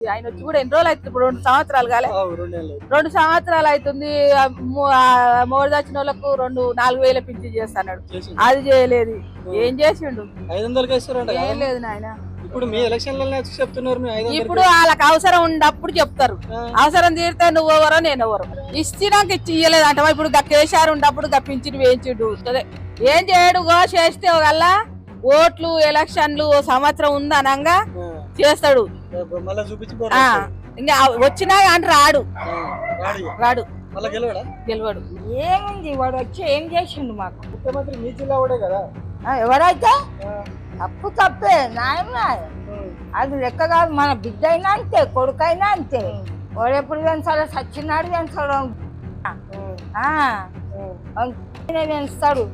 ఆయన వచ్చి కూడా ఎన్ని రోజులు అవుతుంది ఇప్పుడు? రెండు సంవత్సరాలు కాలే. రెండు సంవత్సరాలు అవుతుంది. మోడు వచ్చిన వాళ్ళకు రెండు నాలుగు వేల చేస్తున్నాడు. చేసిండు. అది చేయలేదు. ఏం చేసిండు? ఏం? లేదు నాయన. ఇప్పుడు మీ చెప్తున్నారు వాళ్ళకి అవసరం ఉన్నప్పుడు చెప్తారు. అవసరం తీరితే నువ్వు ఎవరో నేను ఎవరు. ఇచ్చినాక ఇచ్చి ఇయ్యలేదు అంటే. ఇప్పుడు కేసీఆర్ ఉన్నప్పుడు గా పింఛన్ వేయించుడు. ఏం చేయడు? గో చేస్తే వల్ల ఓట్లు ఎలక్షన్లు సంవత్సరం ఉందనంగా చేస్తాడు. ఇంకా వచ్చినా కానీ రాడు. రాడి రాడు. మళ్ళా గెలవడా? గెలవడు. ఏముంది వాడు వచ్చి ఏం చేసిండు మాకు? ముఖ్యమంత్రి మీ జిల్లా కదా. ఆ, ఎవరైతే? తప్పు తప్పే న్యాయం అది లెక్క కాదు మన బిడ్డ అయినా అంతే కొడుకైనా అంతే. వాడు ఎప్పుడు పెంచాలో సచ్చినాడు పెంచాడు పెంచుతాడు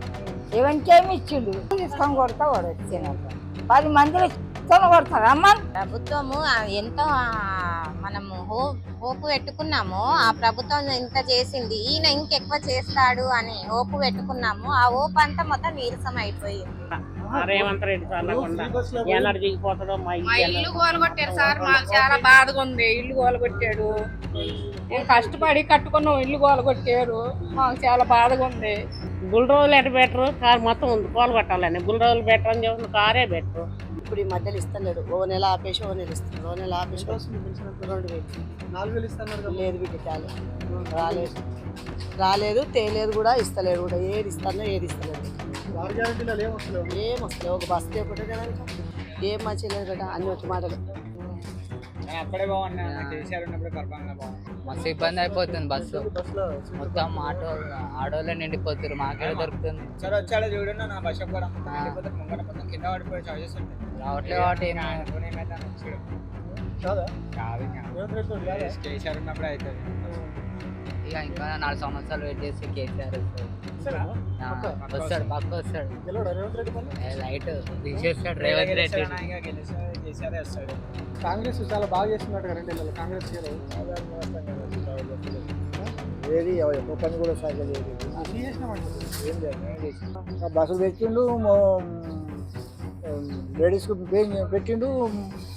ఏమంకేమి ఇచ్చిండు? తీసుకొని కొడతా వాడు వచ్చినాక పది మందిని తీసుకొని కొడతాడు అమ్మ. ప్రభుత్వము ఎంతో మనము హో హోపు పెట్టుకున్నాము. ఆ ప్రభుత్వం ఇంత చేసింది ఈయన ఇంకెక్కువ చేస్తాడు అని హోపు పెట్టుకున్నాము. ఆ హోప్ అంతా మొత్తం నీరసం అయిపోయింది. రేవంత్ రెడ్డి మా ఇల్లు గోలగొట్టారు సార్ మాకు చాలా బాధగా ఉంది. ఇల్లు గోలగొట్టాడు. నేను కష్టపడి కట్టుకున్నాం ఇల్లు గోలగొట్టారు. మాకు చాలా బాధగా ఉంది. బుల్రోజులు ఎటు బెటరు కారు మొత్తం ఉంది కోలు కొట్టాలని బుల్రోజులు బెటర్ అని చెప్తున్న కారే బెటరు ఇప్పుడు ఈ మధ్యలో ఇస్తలేడు ఓ నెల ఆపేసి ఓ నెల ఇస్తున్నాడు. ఓ నెల ఆపేసి? రెండు వేలు. నాలుగు వేలు ఇస్తున్నారు కదా. లేదు బిడ్డ రాలేదు రాలేదు. రాలేదు తేలేదు కూడా ఇస్తలేడు కూడా. ఏది ఇస్తానో ఏది ఇస్తలేదు ఏం వస్తలేదు ఒక బస్సు లేకుంటే కనుక ఏం మంచి లేదు బిడ్డ. అన్ని వచ్చి మాటలు. అప్పుడే బాగున్నా. కేసీఆర్ ఉన్నప్పుడు బాగుంది మస్తు ఇబ్బంది అయిపోతుంది బస్సు. బస్సులో మొత్తం ఆటో ఆటోలో నిండిపోతారు మాకే దొరుకుతుంది. సరే వచ్చాడో చూడండి నా బస్ కూడా మొత్తం వెళ్ళిపోతే ముంగట మొత్తం కింద పడిపోయే చాయిసెస్ ఉంటాయి. రావట్లే కాబట్టి? కేసీఆర్ ఉన్నప్పుడు అవుతుంది. ఇక ఇంకా నాలుగు సంవత్సరాలు వెయిట్ చేసి కేసీఆర్ వస్తాడు. పక్క. వస్తాడు పక్క లైట్ తీసేస్తాడు రేవంత్ రెడ్డి. కాంగ్రెస్ చాలా బాగా చేస్తున్నట్టు రెండు నెలలు కాంగ్రెస్. ఏది ఒక్క పని కూడా సరిగ్గా చేయలేదు. బస్సులు పెట్టిండు లేడీస్కు పెట్టిండు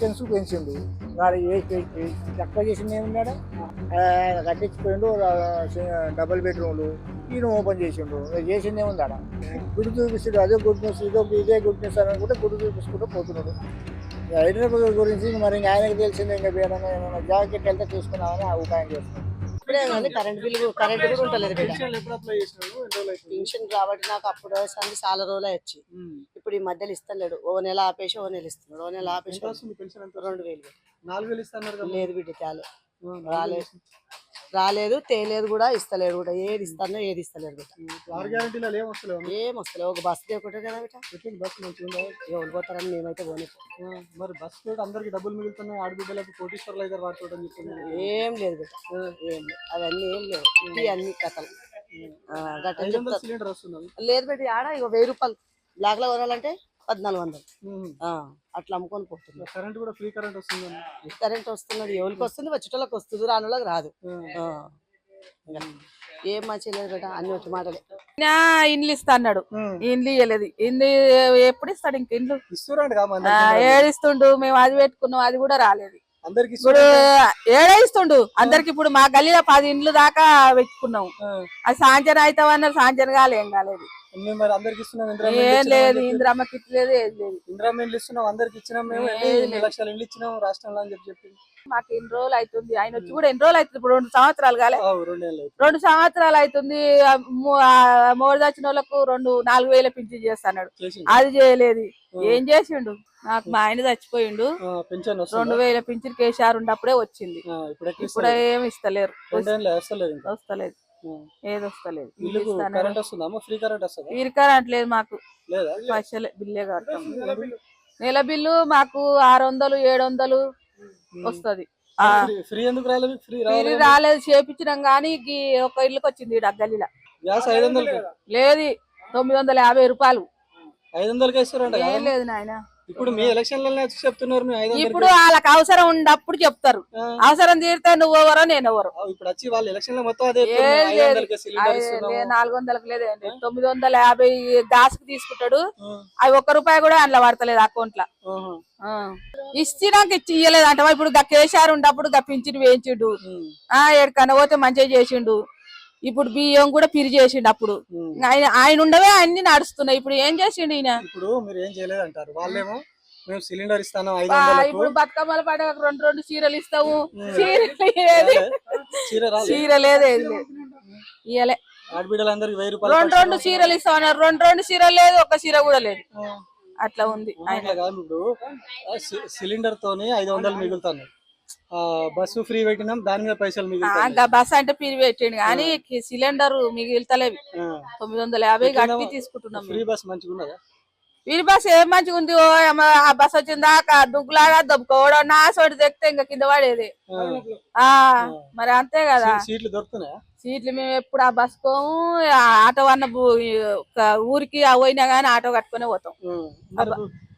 పెన్స్ పెంచిండు. వాడు ఏ తక్కువ చేసింది ఏమున్నాడు? కట్టించిపోయిండు డబుల్ బెడ్రూమ్లు ఈయన ఓపెన్ చేసిండు. చేసింది ఏముందాడ గుడి చూపిస్తాడు అదే గుడ్ న్యూస్ ఇదో ఇదే గుడ్ న్యూస్ అని అనుకుంటే గుడి చూపించుకుంటూ పోతున్నాడు. హైదరాబాద్ గురించి మరి ఆయనకు తెలిసింది ఇంకా ఏమైనా ఏమైనా జాకెట్ వెళ్తే చూసుకున్నామని ఆ ఉపాయం ఇప్పుడే కానీ కరెంట్ బిల్లు కరెంట్ కూడా ఉంటలేదు? పెన్షన్ కాబట్టి నాకు అప్పుడు వయసు చాలా రోజులు వచ్చి. ఇప్పుడు ఈ మధ్యలో ఇస్తలేడు. ఓ నెల ఆపేసి ఓ నెల ఇస్తున్నాడు. ఓ నెల ఆపేసి వస్తుంది రెండు వేలు. లేదు బిడ్డ నాలుగు రాలేదు. రాలేదు తేలేదు కూడా ఇస్తలేడు కూడా. ఏది ఇస్తానో ఏది ఇస్తలేడు. ఆరు గ్యారెంటీలు ఏం వస్తలేదు ఒక బస్సు లేకుంటే కదా బిడ్డ. ఎట్లుంది బస్సు మంచిగా ఉందా? ఎవరు పోతారని మేమైతే పోనీ మరి బస్సు అందరికి డబ్బులు మిగులుతున్నాయి ఆడబిడ్డలకు కోటీశ్వర్లు అయితే వాడుకోవడం ఏం లేదు ఏం లేదు. అవన్నీ ఏం లేవు. ఇవి అన్ని కథలు. లేదు బిడ్డ ఆడ ఇక వెయ్యి రూపాయలు. బ్లాక్లో కొనాలంటే పద్నాలుగు వందలు. ఆ, అట్లా అమ్ముకొని పోతున్నారు కరెంట్ కూడా ఫ్రీ కరెంట్ వస్తుంది? కరెంట్ వస్తున్నది ఎవరికి వస్తుంది? వచ్చేటోళ్ళకి వస్తుంది రానోళ్ళకి రాదు. ఏం మంచి లేదు బిడ్డ అన్ని వచ్చి మాటలే. నా ఇండ్లు ఇస్తా అన్నాడు. ఇండ్లు ఇవ్వలేదు ఇండ్లు ఎప్పుడు ఇస్తాడు ఇంక ఇండ్లు? ఏడిస్తుండు మేము అది పెట్టుకున్నాం అది కూడా రాలేదు. అందరికి ఇప్పుడు ఏడేస్తుండు అందరికి ఇప్పుడు మా గల్లీలో పది ఇండ్లు దాకా పెట్టుకున్నాం. అది సాంజన అవుతాం అన్నారు సాంజన కాలే ఏం కాలేదు. మేము మరి అందరికి ఇస్తున్నాం ఇందిరా ఏం లేదు ఇల్లు ఇస్తున్నాం అందరికి ఇచ్చినాం మేము ఏం ఎన్ని- లేదు. ఎన్ని లక్షలు ఇల్లు ఇచ్చినాం రాష్ట్రంలో అని చెప్పి చెప్పి. మాకు ఎన్ని రోజులు అవుతుంది? ఆయన వచ్చి కూడా ఎన్ని రోజులు అవుతుంది? ఇప్పుడు రెండు సంవత్సరాలు కాలే. ఆ, రెండు నెలలు అవుతుంది. రెండు సంవత్సరాలు అవుతుంది. మోడు వచ్చిన వాళ్ళకు రెండు నాలుగు వేల పింఛన్ చేస్తున్నాడు. అది చేయలేదు. ఏం చేసిండు? నాకు మా ఆయన చచ్చిపోయిండు. ఆ, పెన్షన్ రెండు వస్తుంది వేల పింఛన్ కేసీఆర్ ఉన్నప్పుడే వచ్చింది. ఇప్పుడు ఎట్లా ఇప్పుడు ఇస్తారు? ఏమి ఇస్తలేరు. రెండు నెలలు వస్తలేదు ఇంకా. వస్తలేదు. ఆ. ఏది వస్తలేదు. కరెంట్ వస్తుందా ఫ్రీ కరెంట్ వస్తుందా? అంటలేదు మాకు. లేదా? పైసలే బిల్లే కడతాం. నెల బిల్లు. మాకు ఆరు వందలు ఏడు వందలు వస్తది. ఫ్రీ- ఎందుకు రాలేదు? ఫ్రీ రాలేదు చేపించినాం కానీ ఒక ఇల్లుకి వచ్చింది గల్లీల లేదు తొమ్మిది వందల యాభై రూపాయలు. ఐదు వందలకి లేదు నాయన. ఇప్పుడు మీ చెప్తున్నారు మీ ఐదు ఇప్పుడు వాళ్ళకి అవసరం ఉన్నప్పుడు చెప్తారు. అవసరం తీరితే నువ్వు ఎవరో నేను ఎవరు. ఇప్పుడు వచ్చి వాళ్ళు ఎలక్షన్లో మొత్తం అదే. నాలుగు వందలకు లేదండి. తొమ్మిది వందల యాభై గ్యాస్కి తీసుకుంటాడు అవి ఒక్క రూపాయి కూడా అందులో పడతలేదు అకౌంట్లో. ఇచ్చినాక ఇచ్చి ఇయ్యలేదు అంటే. ఇప్పుడు కేసీఆర్ ఉన్నప్పుడు గా పింఛన్ వేయించిండు. ఎక్కడికన్నా పోతే మంచిగా చేసిండు. ఇప్పుడు బియ్యం కూడా పిరి చేసిండు అప్పుడు. ఆయన ఆయన ఉండవే అన్ని నడుస్తున్నాయి. ఇప్పుడు ఏం చేసిండు ఈయన? ఇప్పుడు మీరు ఏం చేయలేదు అంటారు వాళ్ళేమో మేము సిలిండర్ ఇస్తాను ఇప్పుడు బతుకమ్మల పండుగ రెండు రెండు చీరలు ఇస్తాము. చీర రాలే. చీర లేదు ఏది లేదు. ఇయ్యలే. ఆడబిడ్డలందరికి వెయ్యి రూపాయలు రెండు రెండు చీరలు ఇస్తామన్నారు రెండు రెండు చీరలు లేదు ఒక చీర కూడా లేదు. అట్లా ఉంది ఇప్పుడు సిలిండర్ తోని ఐదు వందలు మిగులుతాను బస్సు ఫ్రీ పెట్టినాం దాని మీద పైసలు మిగులుతాయి ఆ, బస్ అంటే పిరి పెట్టిండు కానీ సిలిండర్ మిగిలితలేవి. తొమ్మిది వందల యాభై కట్టి తీసుకుంటున్నాం ఫ్రీ బస్ మంచిగా ఉన్నదా వీరి బస్ ఏం మంచిగా ఉంది ఓ అమ్మ, ఆ బస్ వచ్చిన దాకా దుగ్గులాగా దబ్బుకోవడం నా సోటి తెక్తే ఇంకా కింద పడేది. ఆ, మరి అంతే కదా. సీట్లు దొరుకుతున్నాయా? సీట్లు మేము ఎప్పుడు ఆ బస్ పోము ఆటో అన్న ఊరికి పోయినా గానీ ఆటో కట్టుకునే పోతాం.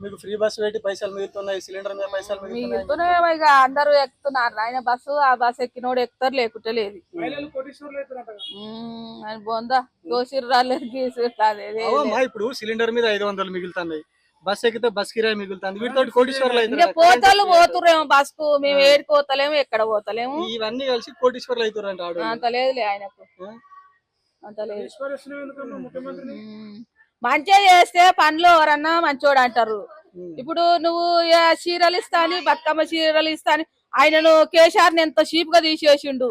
మీకు ఫ్రీ బస్ పెట్టి పైసలు మిగులుతున్నాయి సిలిండర్ మీద పైసలు మిగులుతున్నాయి. మిగులుతూనే ఇక అందరూ ఎక్కుతున్నారు. ఆయన బస్సు ఆ బస్సు ఎక్కినోడు ఎక్కుతారు లేకుంటే లేదు. ఆయన బొందా. గోసిరు రాలేదు గీసిరు రాలేదు ఇప్పుడు సిలిండర్ మీద ఐదు వందలు మిగులుతున్నాయి. బస్ ఎక్కితే బస్ కిరాయి మిగులుతుంది. వీటితో కోటీశ్వర్లు ఇంకా అవుతారు పోతాలు పోతుర్రేమో బస్కు మేము ఏడికి పోతలేము ఎక్కడ పోతలేము. ఇవన్నీ కలిసి కోటీశ్వర్లు అవుతారంట ఆడు అంత లేదులే ఆయనకు. ఆ? అంత లేదు. ఉమ్. మంచిగా చేస్తే పనులు ఎవరన్నా మంచోడు అంటారు. ఇప్పుడు నువ్వు చీరలు ఇస్తాని బతుకమ్మ చీరలు ఇస్తాని ఆయనను కేసీఆర్ ఎంత చీప్గా తీసేసిండు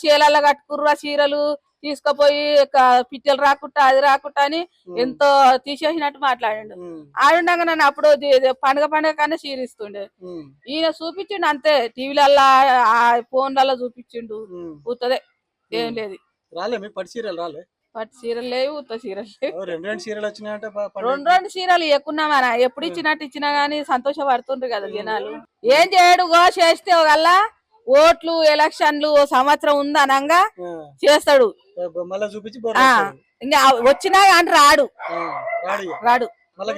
చీరల కట్టుకుర్రు చీరలు తీసుకుపోయి పిట్టలు రాకుండా అది రాకుండా అని ఎంతో తీసేసినట్టు మాట్లాడిండు. ఆడుండగా నన్ను అప్పుడు పండగ పండగ కన్నా చీరిస్తుండే. ఈయన చూపించిండు అంతే టీవీలల్లా ఫోన్లలో చూపించిండు. ఊతదే ఏం లేదు. రాలే మీ పట్టు చీరలు రాలే? పట్టు చీరలు లేవు ఉత్త చీరలు లేవు. రెండు రెండు చీరలు వచ్చినాయంటే. రెండు రెండు చీరలు ఎక్కున్నామనా ఎప్పుడు ఇచ్చినట్టు ఇచ్చినా గానీ సంతోషపడుతుండ్రు కదా జనాలు. ఏం చేయడు గో చేస్తే ఒకల్లా ఓట్లు ఎలక్షన్లు ఓ సంవత్సరం ఉంది అనంగా. చేస్తాడు. ఇంకా వచ్చినా కానీ రాడు. రాడి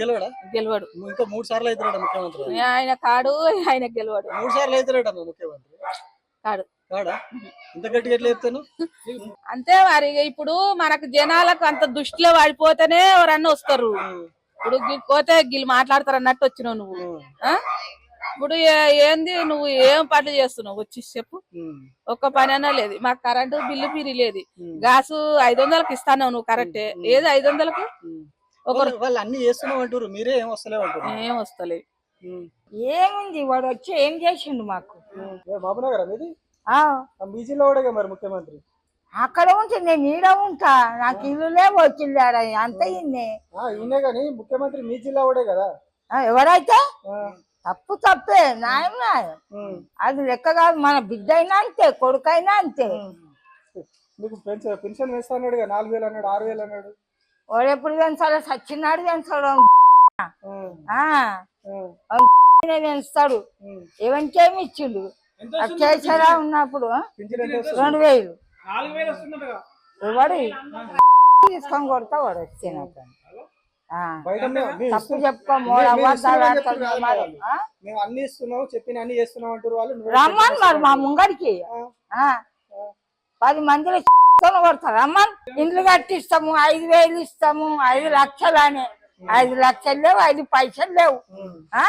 గెలవడా? ఇంకా మూడు సార్లు ముఖ్యమంత్రి. ఆయన కాడు ఆయన గెలవడు. మూడు సార్లు అవుతారట ముఖ్యమంత్రి. కాడు. కాడా? ఇంత గట్టిగా ఎట్లా చెప్తాను? అంతే మరి ఇప్పుడు మనకు జనాలకు అంత దృష్టిలో పడిపోతేనే ఎవరన్నా వస్తారు. ఇప్పుడు పోతే గిల్లు మాట్లాడతారు అన్నట్టు వచ్చినావు నువ్వు. ఆ? ఇప్పుడు ఏంది నువ్వు ఏం పనులు చేస్తున్నావు? వచ్చి చెప్పు. ఒక్క పని అన్నా లేదు. మాకు కరెంటు బిల్లు పిరి లేదు. గ్యాస్ ఐదు వందలకి ఇస్తాను నువ్వు కరెక్టే. ఏది ఐదు వందలకి ఒక వాళ్ళు- వాళ్ళు అన్ని చేస్తున్నాం అంటారు మీరే ఏం వస్తలేవు అంటారు ఏం వస్తలేదు. ఏముంది? వాడు వచ్చి ఏం చేసిండు మాకు? బాబునగర్ అనేది ఆ బీజీలో కూడా మరి ముఖ్యమంత్రి. అక్కడ ఉంటే నేను ఈడ ఉంటా. నాకు ఇల్లులే వచ్చిల్లాడ అంత ఇన్నే ఈయనే కానీ ముఖ్యమంత్రి మీ జిల్లా కూడా కదా? ఎవరైతే? తప్పు తప్పే న్యాయం అది లెక్క కాదు మన బిడ్డ అయినా అంతే కొడుకైనా అంతే. మీకు పెన్షన్ పెన్షన్ వేస్తా అన్నాడు కదా నాలుగు వేలు అన్నాడు ఆరు వేలు అన్నాడు. వాడు ఎప్పుడు పెంచాలో సచ్చినాడు పెంచాడు. పెంచుతాడు. ఎవరికేమి ఇచ్చిండు? ఉన్నప్పుడు? రెండు వేలు. ఎవడు? తీసుకొని కొడతా వాడు వచ్చినాక మేము తప్పు. చెప్పుకో మూడు అబద్ధాలు? మేము అన్ని ఇస్తున్నాం చెప్పిన అన్ని చేస్తున్నాం అంటారు వాళ్ళు. నువ్వు రమ్మని మరి మా ముంగడికి. ఆ. పది మందిలో కొని కొడతారు రమ్మని. ఇండ్లు కట్టిస్తాము ఐదు వేలు ఇస్తాము ఐదు లక్షలు అని. ఐదు లక్షలు లేవు ఐదు పైసలు లేవు. ఆ?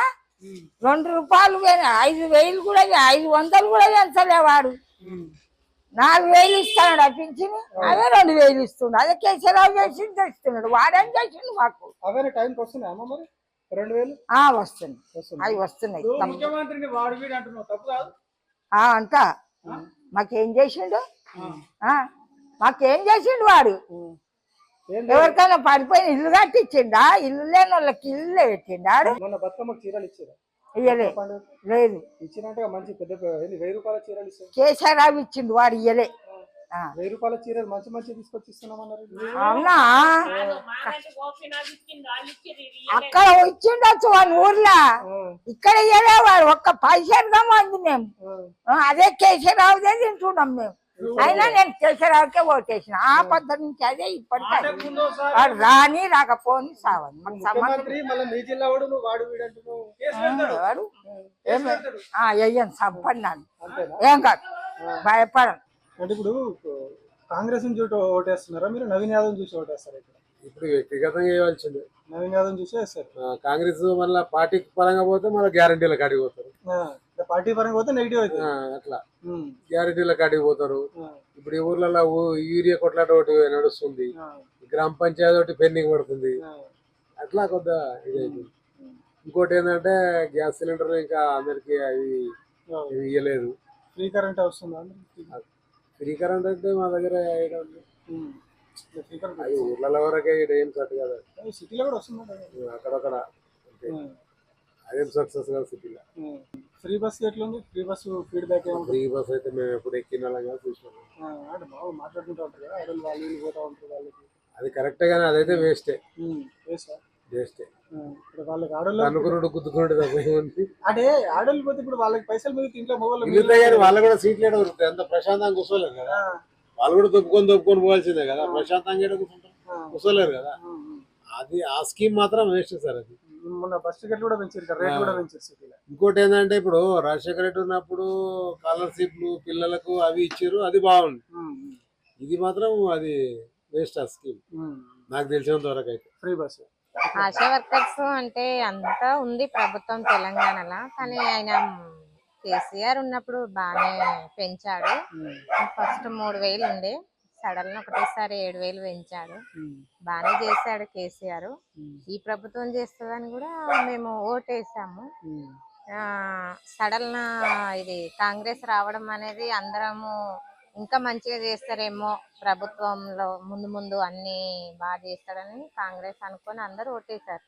రెండు రూపాయలు ఐదు వేలు కూడా ఐదు వందలు కూడా పెంచలే వాడు. నాలుగు వేలు ఇస్తాడు ఆ పింఛని అదే రెండు వేలు ఇస్తుండు. అదే కేసీరావు చేసి తెస్తున్నాడు వాడేం చేసిండు మాకు? అవే టైంకి వస్తున్నాయి అమ్మ మరి? రెండు వేలు? వస్తుంది అవి వస్తున్నాయి. తప్ప- ముఖ్యమంత్రిని వాడు వీడు అంటున్నావు తప్పు కాదు? ఆ అంతా. మాకేం చేసిండు? మాకేం చేసిండు వాడు? ఎవరికైనా పడిపోయిన ఇల్లు కట్టించిండా? ఇల్లు లేని వాళ్ళకి ఇల్లు పెట్టిండాడు మొన్న బతుకమ్మకు చీరలు ఇచ్చారు. ఇయ్యలే. లేదు. ఇచ్చినట్టు మంచి పెద్ద వెయ్యి రూపాయల చీరలు ఇస్తారు కేసీరావు ఇచ్చిండు వాడు ఇయ్యలే. ఆ. వెయ్యి రూపాయల చీరలు మంచి మంచి తీసుకొచ్చి ఇస్తున్నామన్నారు అవునా అక్కడ ఇచ్చిండొచ్చు వాడి ఊర్లో. ఇక్కడ ఇయ్యలే వాడు ఒక్క పైసలు మంది మేము. అదే కేసీరావుదే తింటున్నాం మేము. అయినా నేను కేసీఆర్కే ఓటేసిన. ఆ పద్ధతి నుంచి అదే ఇప్పటికీ వాడు రాని రాకపోని సావని. మాకు సంబంధం. వెయ్యను సంపన్నాను ఏం కాదు. భయపడను. అంటే ఇప్పుడు కాంగ్రెస్ నుంచి చూసి ఓటేస్తున్నారా? మీరు నవీన్ యాదవ్ చూసి ఓటేస్తారా ఇక్కడ? ఇప్పుడు వ్యక్తిగతంగా చేయవలసిందే నవీన్ యాదవ్ చూసి వేస్తారు. కాంగ్రెస్ మళ్ళీ పార్టీ పరంగా పోతే మళ్ళీ గ్యారంటీల కాడికి పోతారు ఆ, ఇక పార్టీ పరంగా పోతే నెగిటివ్ అవుతుంది అట్లా. గ్యారంటీల కాడికి పోతారు. ఇప్పుడు ఈ ఊర్లలో యూరియా కొట్లాట ఒకటి నడుస్తుంది. గ్రామ పంచాయతీ ఒకటి పెండింగ్ పడుతుంది. అట్లా కొద్ది ఇది అవుతుంది ఇంకోటి ఏంటంటే గ్యాస్ సిలిండర్లు ఇంకా అందరికి అవి ఇవ్వలేదు ఫ్రీ కరెంట్ వస్తుందా ఫ్రీ కరెంట్ అంటే మా దగ్గర ఊర్లలో వరకే ఏం సెట్ కదా. సిటీలో కూడా వస్తుందా అక్కడక్కడ. అదేం సక్సెస్ కాదు సిటీలో. ఫ్రీ బస్ ఎట్లుంది? Free bus feedback free bus అయితే మేము ఎప్పుడు ఎక్కిన వాళ్ళం కాదు చూసినాం. ఆ, అంటే బాగా మాట్లాడుకుంటూ ఉంటారు కదా అదే వాళ్ళు వీళ్ళు పోతా ఉంటారు వాళ్ళకి. అది కరెక్టే కానీ అదైతే వేస్టే వేస్టే ఇప్పుడు వాళ్ళకి ఆడోళ్ళు అనుకున్నాడు గుద్దుకున్నాడు తప్ప ఏముంది? అంటే ఆడోళ్ళు పోతే ఇప్పుడు వాళ్ళకి పైసలు మిగిలితే ఇంట్లో మొగోళ్ళు మిగతా కానీ వాళ్ళు కూడా సీట్లు ఏడ దొరుకుతాయి అంత ప్రశాంతంగా కూర్చోలేరు కదా. వాళ్ళు కూడా దొప్పుకొని దొప్పుకొని పోవాల్సిందే కదా. ప్రశాంతంగా కూర్చుంటారు కూర్చోలేరు కదా. అది ఆ స్కీమ్ మాత్రం వేస్ట్ సార్ అది. మొన్న బస్ టికెట్లు కూడా పెంచారు కదా రేట్ కూడా పెంచారు సిటీలో ఇంకోటి ఏంటంటే ఇప్పుడు రాజశేఖర రెడ్డి ఉన్నప్పుడు స్కాలర్షిప్లు పిల్లలకు అవి ఇచ్చారు అది బాగుంది. ఇది మాత్రం అది వేస్ట్ ఆ స్కీమ్ నాకు తెలిసినంత వరకు అయితే. ఫ్రీ బస్ ఆశా వర్కర్స్ అంటే అంతా ఉంది ప్రభుత్వం తెలంగాణలో కానీ ఆయన కేసీఆర్ ఉన్నప్పుడు బాగానే పెంచాడు. ఫస్ట్ మూడు వేలు ఉండే. సడన్ ఒకటేసారి ఏడు వేలు పెంచాడు. బాగానే చేశాడు కేసీఆర్. ఈ ప్రభుత్వం చేస్తుందని కూడా మేము ఓటేసాము. సడన్ ఇది కాంగ్రెస్ రావడం అనేది అందరము ఇంకా మంచిగా చేస్తారేమో ప్రభుత్వంలో ముందు ముందు అన్ని బాగా చేస్తాడని కాంగ్రెస్ అనుకొని అందరూ ఓటేశారు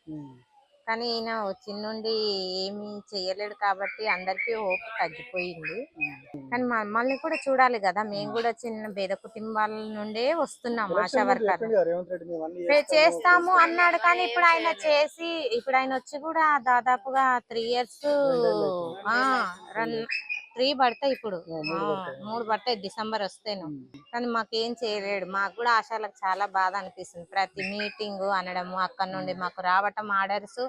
కానీ ఈయన వచ్చిన నుండి ఏమీ చేయలేడు కాబట్టి అందరికీ హోప్ తగ్గిపోయింది. కానీ మమ్మల్ని కూడా చూడాలి కదా మేము కూడా చిన్న పేద కుటుంబాల నుండే వస్తున్నాం ఆశా వర్కర్ చేస్తాము అన్నాడు కానీ ఇప్పుడు ఆయన చేసి ఇప్పుడు ఆయన వచ్చి కూడా దాదాపుగా త్రీ ఇయర్స్ రన్ త్రీ పడతాయి ఇప్పుడు. మూడు పడతాయి. డిసెంబర్ వస్తేను. కానీ మాకేం చేయలేడు. మాకు కూడా ఆశాలకు చాలా బాధ అనిపిస్తుంది. ప్రతి మీటింగ్ అనడము అక్కడ నుండి మాకు రావటం ఆర్డర్స్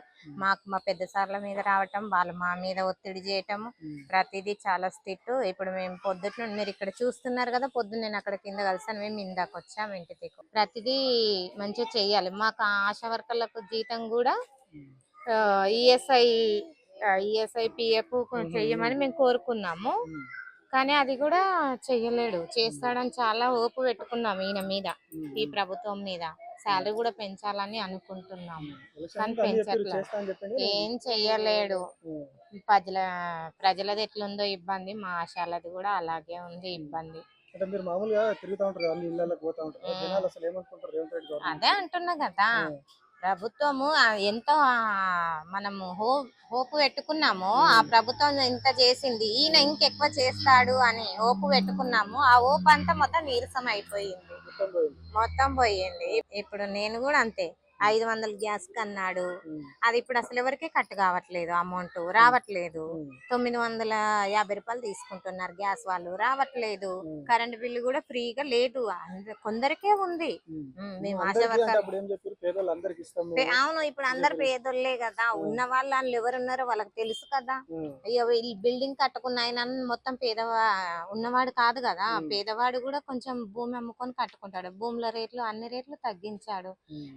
మాకు మా పెద్ద సార్ల మీద రావటం వాళ్ళు మా మీద ఒత్తిడి చేయటము ప్రతిదీ చాలా స్ట్రిక్ట్. ఇప్పుడు మేము పొద్దుట నుండి మీరు ఇక్కడ చూస్తున్నారు కదా పొద్దున్న నేను అక్కడ కింద కలిసాను. మేము ఇందాక వచ్చాము ఇంటికి. ప్రతిదీ మంచిగా చెయ్యాలి మాకు ఆశా వర్కర్లకు జీతం కూడా ఈఎస్ఐ ఈఎస్ఐ పిఎఫ్ చెయ్యమని మేము కోరుకున్నాము. కానీ అది కూడా చెయ్యలేడు. చేస్తాడని చాలా ఓపు పెట్టుకున్నాం ఈయన మీద ఈ ప్రభుత్వం మీద. శాలరీ కూడా పెంచాలని అనుకుంటున్నాము. కానీ పెంచట్లేదు ఏం చెయ్యలేడు. ప్రజల ప్రజలది ఎట్లుందో ఇబ్బంది మా ఆశాలది కూడా అలాగే ఉంది ఇబ్బంది. అంటే మీరు మామూలుగా తిరుగుతూ ఉంటారు అన్ని ఇళ్ళకి పోతా ఉంటారు ఉమ్. జనాలు అసలు ఏమనుకుంటారు రేవంత్ రెడ్డి గవర్నమెంట్? అదే అంటున్నా కదా. ప్రభుత్వము ఎంతో మనము హో హోపు పెట్టుకున్నాము. ఆ ప్రభుత్వం ఇంత చేసింది ఈయన ఇంకెక్కువ చేస్తాడు అని హోపు పెట్టుకున్నాము. ఆ హోప్ అంతా మొత్తం నీరసం అయిపోయింది. మొత్తం పోయింది. మొత్తం పోయింది. ఇప్పుడు నేను కూడా అంతే. ఐదు వందల గ్యాస్ కన్నాడు. అది ఇప్పుడు అసలు ఎవరికి కట్ కావట్లేదు అమౌంట్ రావట్లేదు. తొమ్మిది వందల యాభై రూపాయలు తీసుకుంటున్నారు గ్యాస్ వాళ్ళు రావట్లేదు. కరెంట్ బిల్లు కూడా ఫ్రీగా లేదు. కొందరికే ఉంది. మేము ఆశా అవును ఇప్పుడు అందరు పేదోళ్ళే కదా. ఉన్న వాళ్ళు వాళ్ళు ఎవరున్నారో వాళ్ళకి తెలుసు కదా. ఈ బిల్డింగ్ కట్టుకున్న ఆయన మొత్తం పేదవా ఉన్నవాడు కాదు కదా. పేదవాడు కూడా కొంచెం భూమి అమ్ముకొని కట్టుకుంటాడు. భూముల రేట్లు అన్ని రేట్లు తగ్గించాడు.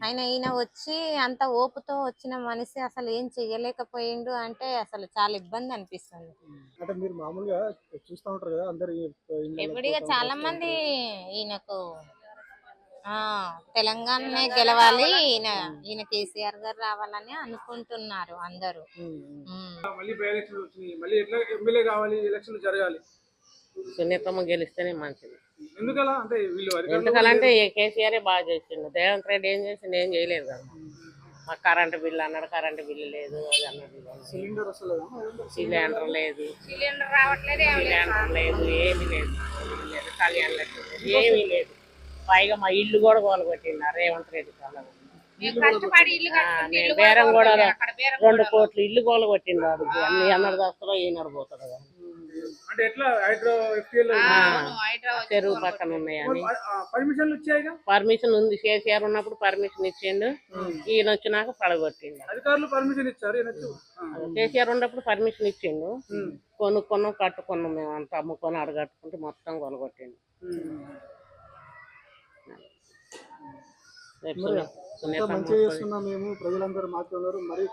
ఆయన ఈయన వచ్చి అంత ఓపుతో వచ్చిన మనిషి అసలు ఏం చెయ్యలేకపోయిండు అంటే అసలు చాలా ఇబ్బంది అనిపిస్తుంది. అంటే మీరు మామూలుగా చూస్తూ ఉంటారు కదా అందరు ఎప్పుడిగా చాలా మంది ఈయనకు ఆ తెలంగాణనే గెలవాలి ఈయన ఈయన కేసీఆర్ గారు రావాలని అనుకుంటున్నారు అందరూ. మళ్ళీ మళ్ళీ ఎట్లా ఎమ్మెల్యే కావాలి ఎలక్షన్ జరగాలి? సునీతమ్మ గెలిస్తేనే మంచిది. ఎందుకలా? అంటే వీళ్ళు ఎందుకంటే కేసీఆర్ బాగా చేసిండు. రేవంత్ రెడ్డి ఏం చేసిండు? ఏం చేయలేదు కదా. మాకు కరెంటు బిల్లు అన్నాడు కరెంటు బిల్లు లేదు అది అన్నాడు. అన్నాడు. సిలిండర్ సిలిండర్ లేదు. సిలిండర్ లేదు ఏమీ లేదు. ఏమీ లేదు. కళ్యాణ లక్ష్మి లేదు, ఏమీ లేదు. పైగా మా ఇల్లు కూడా కొలగొట్టిండు రేవంత్ రెడ్డి నేను బేరం కూడా రెండు కోట్లు ఇల్లు కొలగొట్టిండు అన్ని ఎన్నడు దాస్తాడో ఈనాడు పోతాడు కదా. అంటే ఎట్లా? హైడ్రో ఎఫ్టీఎల్ చెరువు పక్కన ఉన్నాయని పర్మిషన్లు వచ్చాయిగా పర్మిషన్ ఉంది. కేసీఆర్ ఉన్నప్పుడు పర్మిషన్ ఇచ్చిండు. ఈయన వచ్చినాక పడగొట్టిండు. అధికారులు పర్మిషన్ ఇచ్చారు. కేసీఆర్ ఉన్నప్పుడు పర్మిషన్ ఇచ్చిండు. కొనుక్కున్నాం కట్టుకున్నాం మేము అంతా అమ్ముకొని అడగట్టుకుంటే మొత్తం కొనగొట్టిండు రేపు మరి సునీత- సునీత ఎంత మంచిగా అమ్మ చేస్తున్నాం మేము ప్రజలందరూ మాకు మరి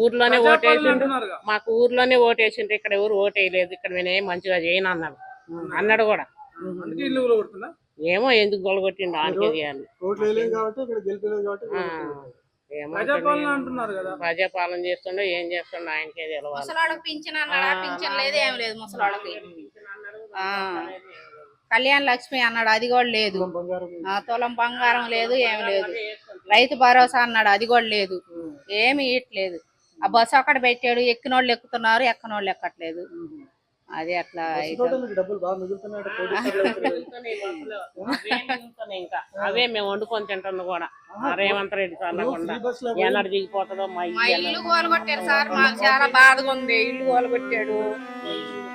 ఊర్లోనే ఓటేసిండు అంటున్నారుగా. మాకు ఊర్లోనే ఓటేసిండు ఇక్కడ ఎవరు ఓటేయలేదు. ఇక్కడ నేను ఏం మంచిగా చేయను అన్నాడు అన్నాడు కూడా. ఏమో ఎందుకు గొలగొట్టిండు ఆనకే చేయాలి ఓట్లు వేయలేదు కాబట్టి ఇక్కడ గెలిపలేదు కాబట్టి ఆ, ఏమో ప్రజాపాలన తెలియదు. చేస్తుండో ఏం చేస్తుండో ఆయనకే ముసలాళ్ళకి పింఛన్ అన్నాడా? పింఛన్ లేదు ఏం లేదు. కళ్యాణ్ లక్ష్మి అన్నాడు అది కూడా లేదు. తులం బంగారం లేదు. ఏం లేదు రైతు భరోసా అన్నాడు అది కూడా లేదు. ఏమి ఇయట్లేదు ఆ బస్సు అక్కడ పెట్టాడు ఎక్కినోళ్ళు ఎక్కుతున్నారు ఎక్కనోళ్ళు ఎక్కట్లేదు. అది అట్లా ఇంకా అవే మేము వండుకొని తింటున్నాం కూడా. రేవంత్ రెడ్డి బస్సులో ఎన్నడు దిగిపోతుందో మా ఇల్లు కోలగొట్టారు సార్ మాకు చాలా బాధగా ఉంది. ఇల్లు కోలగొట్టాడు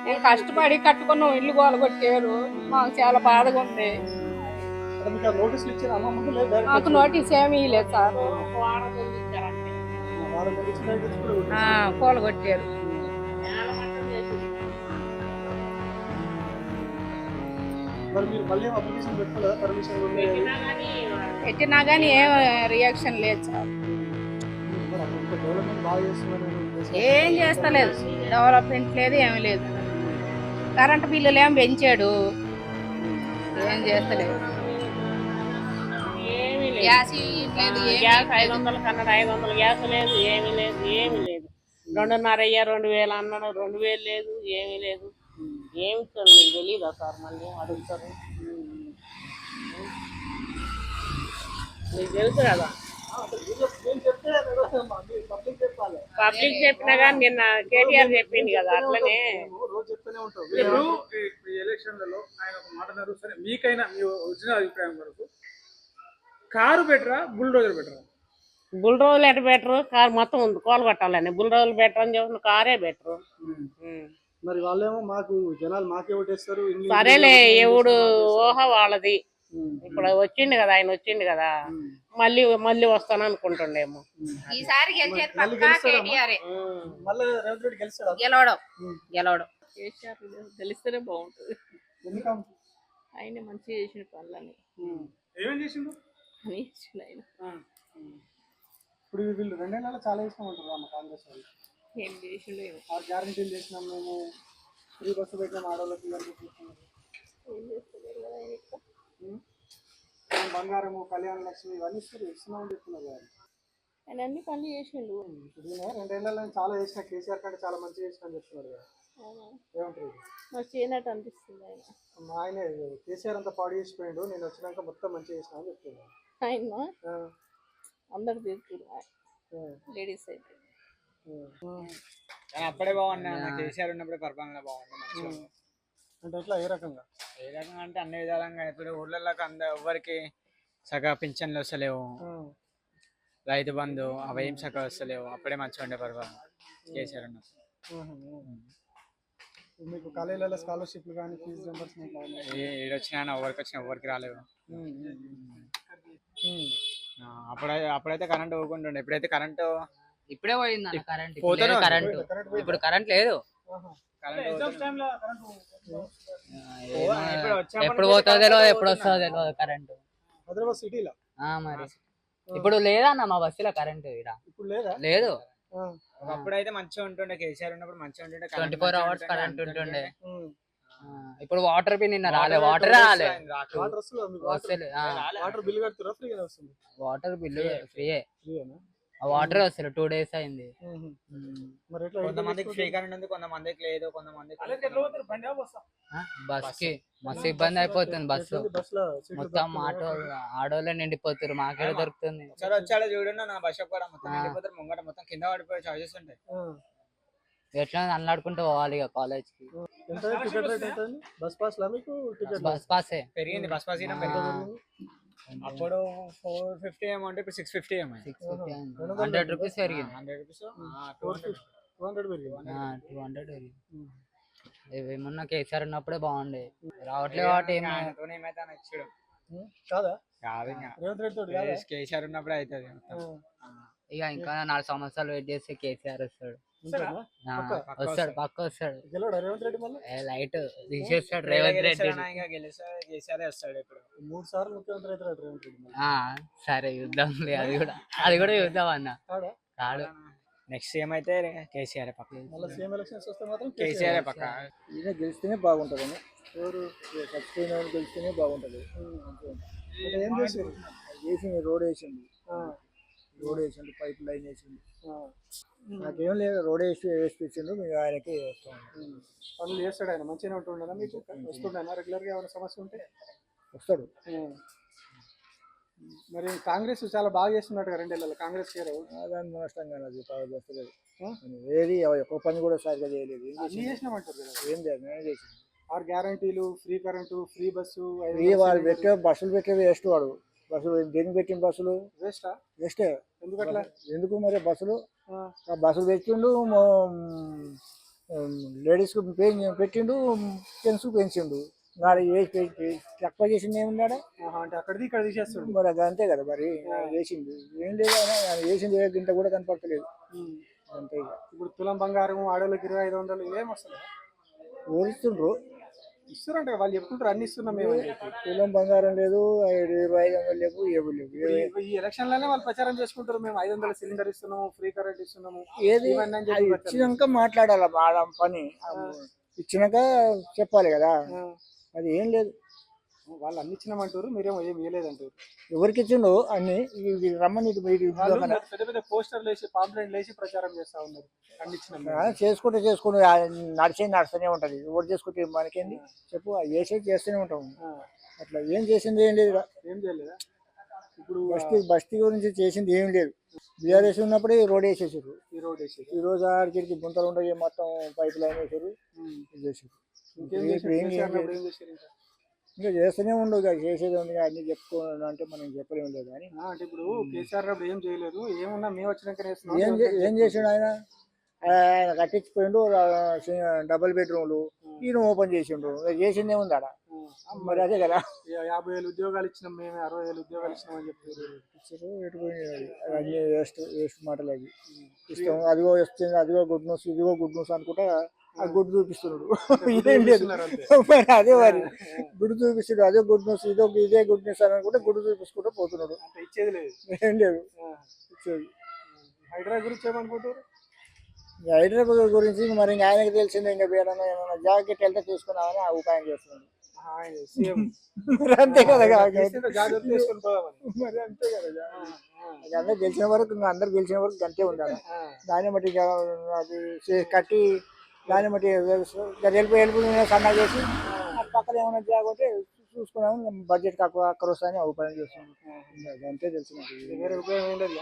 నేను కష్టపడి కట్టుకున్నాం ఇల్లు కోలగొట్టారు మాకు చాలా బాధగా ఉంది. మీకు నోటీస్ ఏమీ లేదు సార్. ఒక మరి మీరు మళ్ళీ అప్లికేషన్ పెట్టుకోలేదా పర్మిషన్ పెట్టినా కానీ ఏం రియాక్షన్ లేదు సార్. డెవలప్మెంట్ బాగా చేస్తున్నారు ఏం చేస్తలేదు. డెవలప్మెంట్ లేదు ఏమీ లేదు. కరెంట్ బిల్లులు ఏం పెంచాడు? ఏం చేస్తలేదు. ఏమీ లేదు. గ్యాస్ లేదు ఏమీ గ్యాస్ ఐదు వందలు కన్నాడు ఐదు వందల గ్యాస్ లేదు ఏమీ లేదు ఏమీ లేదు. రెండున్నర అయ్యా రెండు వేలు అన్నాడు రెండు వేలు లేదు ఏమీ లేదు. ఏమి ఇస్తారు మీకు తెలీదా సార్ మళ్ళీ అడుగుతారు? మీకు తెలుసు కదా? పబ్లిక్ చెప్పినా కానీ నిన్న కేటీఆర్ చెప్పింది కదా అట్లనే. ఇప్పుడు ఈ ఎలక్షన్లలో ఆయన ఒక మాట అన్నారు సరే మీకైనా మీ ఒరిజినల్ అభిప్రాయం వరకు కారు బెటరా బుల్డోజర్ బెటరా బుల్ రోజులు ఎటు బెటరు కారు మొత్తం ఉంది కోలు కొట్టాలని. బుల్ రోజులు బెటర్ అని చెప్పిన కారే బెటరు మరి వాళ్ళేమో మాకు జనాలు మాకే ఓటేస్తారు ఇన్ని- సరేలే ఎవడు. ఊహ వాళ్ళది. ఇప్పుడు వచ్చిండు కదా ఆయన వచ్చిండు కదా. మళ్ళీ మళ్ళీ వస్తాను అనుకుంటుండేమో. ఈసారి గెలవడం. గెలవడం. తెలిస్తేనే బాగుంటుంది. ఆయన మంచిగా చేసిన పనులని ఏమేం చేసిండు? అని చేసిండు ఆయన. ఇప్పుడు వీళ్ళు రెండేళ్ళలో చాలా చేసినామంటారు అమ్మ కాంగ్రెస్ వాళ్ళు. ఏం చేసిండు ఏమో. ఆ గ్యారంటీలు చేసినాం మేము. ఫ్రీ బస్సు పెట్టినాం ఆడవాళ్ళకి ఇవన్నీ? మనం బంగారము కళ్యాణ లక్ష్మి ఇవన్నీ ఇస్తారు ఇస్తున్నామని చెప్తున్నారు కదా ఆయన అన్ని పనులు చేసిండు. ఇప్పుడు ఈయన రెండేళ్ళలో నేను చాలా చేసిన కేసీఆర్ కంటే చాలా మంచిగా చేసిన అని చెప్తున్నారు కదా. ఏమంటారు? ఇది? నాకు చేయనట్టు అనిపిస్తుంది ఆయన. మా ఆయన కేసీఆర్ అంతా పాడు చేసిపోయిండు నేను వచ్చినాక మొత్తం మంచిగా చేసిన అని చెప్తున్నాను ఆయన అందరు ఆ, లేడీస్ అయితే. అప్పుడే బాగున్నా కేసీఆర్ ఉన్నప్పుడే పరిపాలన బాగుంది. అంటే ఎట్లా ఏ రకంగా? ఏ రకంగా అంటే అన్ని విధాలుగా ఇప్పుడు ఊర్లలోకి అంద ఎవరికి సగ పింఛన్లు వస్తలేవు. రైతు బంధు అవి సగ వస్తలేవు. అప్పుడే మంచిగా ఉండే పరిపాలన కేసీఆర్ ఉన్నప్పుడు. మీకు కాలేజీలలో స్కాలర్షిప్లు కానీ ఫీజు ఏ- ఏడొచ్చినా ఎవరికి వచ్చినా ఎవరికి రాలేవు. ఆ, అప్పుడై అప్పుడైతే కరెంట్ పోకుండా ఎప్పుడైతే కరెంటు ఇప్పుడే పోయింది అన్న కరెంట్. కరెంట్. ఇప్పుడు కరెంట్ లేదు. ఎప్పుడు పోతుందో తెలియదు ఎప్పుడు వస్తుందో తెలియదు కరెంట్. మరి. ఇప్పుడు లేదన్న మా బస్సులో కరెంట్ ఇక్కడ ఇప్పుడు లేదా? అప్పుడైతే మంచిగా ఉంటుండే కేసీఆర్ ఉన్నప్పుడు మంచిగా ఉంటుండే ట్వంటీ ఫోర్ అవర్స్ కరెంట్. ఉంటుండే. ఇప్పుడు వాటర్ బి నిన్న రాలే వాటర్ రాలే. రాలేదు. వాటర్ బిల్ కడుతురా ఫ్రీగానే వస్తుంది? వాటర్ బిల్లు ఫ్రీయే. ఫ్రీయేనా? వాటర్ వస్తలే టూ డేస్ అయింది. కొంతమందికి ఫ్రీ కరెంట్ ఉంది కొంతమందికి లేదు కొంతమందికి బస్కి. మస్తు ఇబ్బంది అయిపోతుంది బస్సు. మొత్తం? ఆటో ఆడోళ్ళే నిండిపోతారు మాకే దొరుకుతుంది? ఒకసారి వచ్చాడో చూడండి నా బస్ కూడా మొత్తం ముంగట మొత్తం కింద పడిపోయే చార్జెస్ ఉంటాయి. ఎట్లా అన్నాడుకుంటూ పోవాలి ఇక కాలేజ్కి. బస్ పాస్ లా మీకు? టికెట్ బస్ పాసే. పెరిగింది బస్ పాస్ అప్పుడు ఫోర్ ఫిఫ్టీ ఏమో అంటే ఇప్పుడు సిక్స్ ఫిఫ్టీ ఏమో. సిక్స్ ఫిఫ్టీ హండ్రెడ్ రూపీస్ పెరిగింది. హండ్రెడ్ రూపీస్ టూ హండ్రెడ్ పెరిగింది. టూ హండ్రెడ్ పెరిగింది. ఏమన్నా కేసీఆర్ ఉన్నప్పుడే బాగుండే. రావట్లేదు కాబట్టి ఏమైతే నచ్చాడు. కాదా? కాదు కాదా? కేసీఆర్ ఉన్నప్పుడే అవుతుంది మొత్తం. ఇక ఇంకా నాలుగు సంవత్సరాలు వెయిట్ చేస్తే కేసీఆర్ వస్తాడు? వస్తాడు? పక్క వస్తాడు గెలవడా? రేవంత్ రెడ్డి మళ్ళీ? ఏ, లైట్ తీసేస్తాడు రేవంత్ రెడ్డి. గెలిచాడు ఇంకా గెలిచాడు కేసీఆర్ వస్తాడు ఇప్పుడు. మూడు సార్లు ముఖ్యమంత్రి అవుతాడు రేవంత్ రెడ్డి మళ్ళీ. ఆ, సరే చూద్దాంలే అది కూడా అది కూడా చూద్దాం అన్న. కాదా కాడు. నెక్స్ట్ ఏమైతే కేసీఆర్ పక్క. మళ్ళీ సీఎం ఎలక్షన్స్ వస్తే మాత్రం కేసీఆర్ పక్క. ఈయన గెలిస్తేనే బాగుంటుందని ఎవరు చచ్చిపోయిన వాళ్ళు గెలిస్తేనే బాగుంటుంది. ఏం చేసింది వేసింది రోడ్ వేసింది. రోడ్ వేసింది పైప్ లైన్ వేసింది నాకేం లేదు రోడ్ వేసి వేసి ఇచ్చిండు మేము ఆయనకి వేస్తాం పనులు చేస్తాడు ఆయన మంచిగానే ఉంటుండదా మీకు? వస్తుండేనా? రెగ్యులర్గా ఏమైనా సమస్య ఉంటే? వస్తాడు. మరి కాంగ్రెస్ చాలా బాగా చేస్తున్నట్టుగా రెండేళ్ళలో కాంగ్రెస్ కేర్ దాని నష్టం కానీ అది బాగా వస్తలేదు ఏది ఒక్క పని కూడా సరిగ్గా చేయలేదు. చేసినామంటారు కదా. ఏం లేదు నేను చేసింది ఆరు గ్యారంటీలు ఫ్రీ కరెంటు ఫ్రీ బస్సు ఈ వాళ్ళు పెట్టే బస్సులు పెట్టేది వేస్ట్ వాడు. బస్సులు దేనికి పెట్టిన బస్సులు? వేస్టా? వేస్టే. ఎందుకట్లా? ఎందుకు మరి బస్సులు? ఆ. బస్సులు పెట్టిండు లేడీస్కి పెట్టిండు జెంట్స్కి పెంచిండు. నాడు వేసి తక్కువ చేసింది ఏమున్నాడా అంటే అక్కడిది ఇక్కడ తీసేస్తుండు మరి అది అంతే కదా మరి. వేసింది ఏం లేదు వేసింది ఏ గింట కూడా కనపడతలేదు. అంతే ఇప్పుడు తులం బంగారం ఆడోళ్ళకి ఇరవై ఐదు వందలు ఇవేం వస్తుంది ఓడిస్తుండ్రు ఇస్తారంట వాళ్ళు చెప్పుకుంటారు అన్ని ఇస్తున్నాం మేము అని చెప్పి. తులం బంగారం లేదు ఇరవై ఐదు వందలు లేవు ఏవి లేవు ఇప్పుడు ఏ- ఈ- ఈ ఎలక్షన్లోనే వాళ్ళు ప్రచారం చేసుకుంటారు మేము ఐదు వందల సిలిండర్ ఇస్తున్నాము ఫ్రీ కరెంట్ ఇస్తున్నాము ఏది ఇవన్నీ అని అది చెప్పి పెడతారు. ఇచ్చినాక మాట్లాడాలి బాగా పని ఇచ్చినాక చెప్పాలి కదా ఆ. అది ఏం లేదు వాళ్ళు అన్ని ఇచ్చినామంటారు మీరేమో ఏం ఇవ్వలేదంటారు ఎవరికి ఇచ్చిండు అన్ని ఇవి రమ్మని ఇటు మీరు ఇటు వాళ్ళు ఇవ్వకనా? పెద్ద పెద్ద పోస్టర్లు వేసి పాంప్లెంట్లు వేసి ప్రచారం చేస్తా ఉన్నారు అన్ని. ఆ, చేసుకుంటే చేసుకుంటే ఆ, నడిచే నడుస్తూనే ఉంటది. ఓటు చేసుకుంటే మనకేంది? చెప్పు ఆ చేసేది చేస్తూనే ఉంటాం. ఆ. అట్లా ఏం చేసింది ఏం లేదు ఏం చేయలేదా? ఇప్పుడు బస్తీ బస్తీ గురించి చేసింది ఏం లేదు. బీఆర్ఎస్ ఉన్నప్పుడే ఈ రోడ్ వేసేసారు. ఈ రోడ్ వేసి ఈ రోజు ఆడికి గుంతలు ఉండవు మొత్తం పైప్ లైన్ వేసారు. ఇది చేసారు. ఇంకేం ఇప్పుడు చేశారు? ఏం కేసీఆర్ చేశారు ఇంకా? ఇంకా చేస్తూనే ఉండవు ఇక చేసేది ఉంది అన్ని చెప్పుకోవాలి అంటే మనం చెప్పలేము లేదు కానీ. అంటే ఇప్పుడు కేసీఆర్ అప్పుడు ఏం చేయలేదు ఏమున్నా మేము వచ్చినాక ఏం చే- ఏం చేసాడు ఆయన? ఆయన కట్టించిపోయిండు డబుల్ బెడ్రూమ్లు ఈయన ఓపెన్ చేసిండు. చేసింది ఏముంది ఆడ. మరి అదే కదా. యాభై వేలు ఉద్యోగాలు ఇచ్చినాం మేము అరవై వేలు ఉద్యోగాలు ఇచ్చినాం అని చెప్పారు. ఇచ్చారు, ఎటు పోయినాయి అది. అవన్నీ వేస్ట్ వేస్ట్ మాటలు అవి. ఇస్తాం అదిగో వస్తుంది అదిగో గుడ్ న్యూస్ ఇదిగో గుడ్ న్యూస్ అనుకుంటా ఆ గుడ్ చూపిస్తున్నాడు. ఏం లేదు. మరి అదే మరి. గుడ్ చూపిస్తాడు అదే గుడ్ న్యూస్ ఇదో ఇదే గుడ్ న్యూస్ అని అనుకుంటే గుడ్ చూపించుకుంటూ పోతున్నాడు అంటే ఇచ్చేది లేదు. ఏం లేదు. ఇచ్చేది. హైడ్రా గురించి ఏమనుకుంటారు హైదరాబాద్ గురించి మరి ఆయనకి తెలిసిందే ఇంకా వేరే ఏమైనా జాకెట్ వెళ్తే తీసుకున్నామని ఆ ఉపాయం చేస్తున్నాడు. అంతే కదా మరి అంతే కదా అందరు గెలిచిన వరకు అందరు గెలిచిన వరకు అంతే ఉండాలి. దాన్ని బట్టి అది కట్టి దాన్ని బట్టి వెళ్ళిపోయి వెళ్ళిపోయి సన్నా చేసి పక్కన ఏమైనా జాగ్రత్త చూసుకున్నాము బడ్జెట్ తక్కువ అక్కడ వస్తాయని ఉపాయం చేస్తున్నాం. అంతే వేరే ఉపయోగం లేదు.